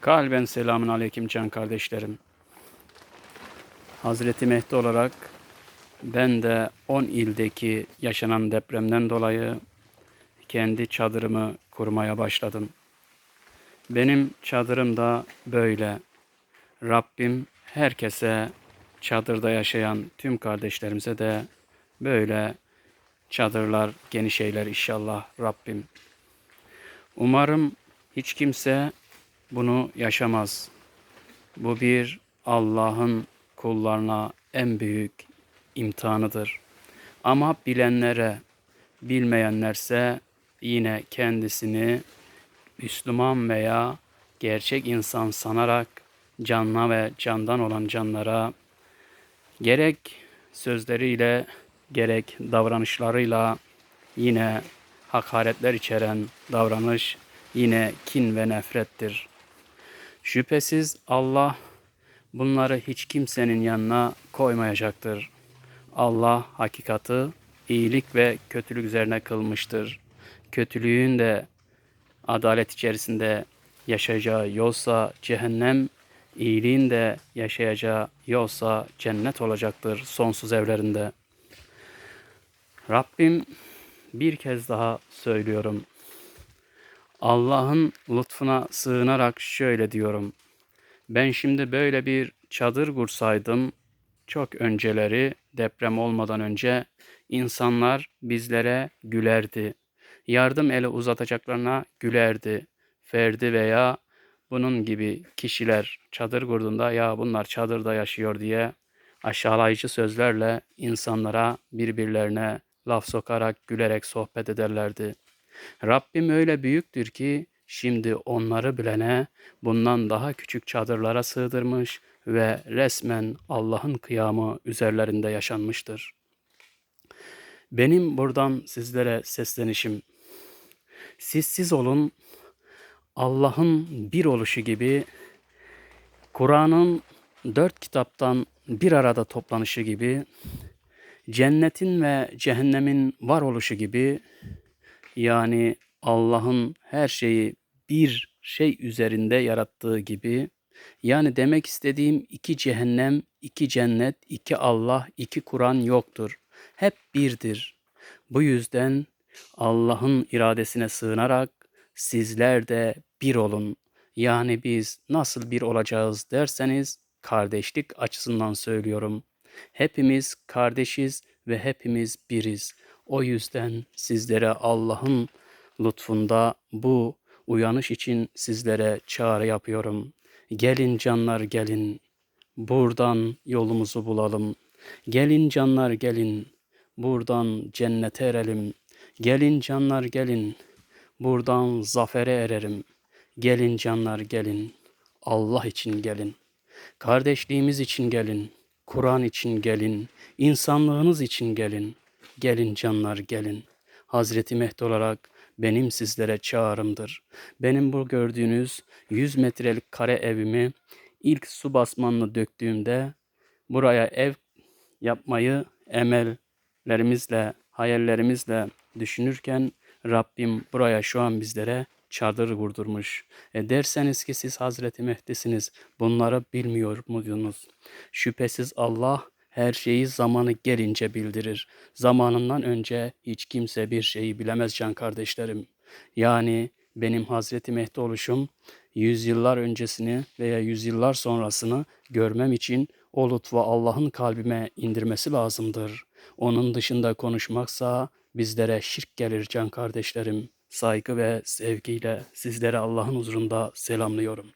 Kalben selamun aleyküm can kardeşlerim. Hazreti Mehdi olarak ben de 10 ildeki yaşanan depremden dolayı kendi çadırımı kurmaya başladım. Benim çadırım da böyle. Rabbim herkese çadırda yaşayan tüm kardeşlerimize de böyle çadırlar, geniş eyler inşallah Rabbim. Umarım hiç kimse bunu yaşamaz. Bu bir Allah'ın kullarına en büyük imtihanıdır. Ama bilenlere, bilmeyenlerse yine kendisini Müslüman veya gerçek insan sanarak canına ve candan olan canlara gerek sözleriyle gerek davranışlarıyla yine hakaretler içeren davranış yine kin ve nefrettir. Şüphesiz Allah bunları hiç kimsenin yanına koymayacaktır. Allah hakikati iyilik ve kötülük üzerine kılmıştır. Kötülüğün de adalet içerisinde yaşayacağı yolsa cehennem, iyiliğin de yaşayacağı yolsa cennet olacaktır sonsuz evlerinde. Rabbim bir kez daha söylüyorum. Allah'ın lütfuna sığınarak şöyle diyorum. Ben şimdi böyle bir çadır kursaydım çok önceleri deprem olmadan önce insanlar bizlere gülerdi. Yardım eli uzatacaklarına gülerdi. Ferdi veya bunun gibi kişiler çadır kurduğunda ya bunlar çadırda yaşıyor diye aşağılayıcı sözlerle insanlara birbirlerine laf sokarak gülerek sohbet ederlerdi. Rabbim öyle büyüktür ki şimdi onları bilene bundan daha küçük çadırlara sığdırmış ve resmen Allah'ın kıyamı üzerlerinde yaşanmıştır. Benim buradan sizlere seslenişim. Siz siz olun, Allah'ın bir oluşu gibi, Kur'an'ın dört kitaptan bir arada toplanışı gibi, cennetin ve cehennemin var oluşu gibi, yani Allah'ın her şeyi bir şey üzerinde yarattığı gibi, yani demek istediğim iki cehennem, iki cennet, iki Allah, iki Kur'an yoktur. Hep birdir. Bu yüzden Allah'ın iradesine sığınarak sizler de bir olun. Yani biz nasıl bir olacağız derseniz kardeşlik açısından söylüyorum. Hepimiz kardeşiz ve hepimiz biriz. O yüzden sizlere Allah'ın lütfunda bu uyanış için sizlere çağrı yapıyorum. Gelin canlar gelin. Buradan yolumuzu bulalım. Gelin canlar gelin. Buradan cennete erelim. Gelin canlar gelin. Buradan zafere ererim. Gelin canlar gelin. Allah için gelin. Kardeşliğimiz için gelin. Kur'an için gelin. insanlığınız için gelin. Gelin canlar gelin. Hazreti Mehdi olarak benim sizlere çağrımdır. Benim bu gördüğünüz 100 metrelik kare evimi ilk su basmanını döktüğümde buraya ev yapmayı emellerimizle, hayallerimizle düşünürken Rabbim buraya şu an bizlere çadır kurdurmuş. E derseniz ki siz Hazreti Mehdi'siniz. Bunları bilmiyor muydunuz? Şüphesiz Allah her şeyi zamanı gelince bildirir. Zamanından önce hiç kimse bir şeyi bilemez can kardeşlerim. Yani benim Hazreti Mehdi oluşum yüzyıllar öncesini veya yüzyıllar sonrasını görmem için o lütfu Allah'ın kalbime indirmesi lazımdır. Onun dışında konuşmaksa bizlere şirk gelir can kardeşlerim. Saygı ve sevgiyle sizlere Allah'ın huzurunda selamlıyorum.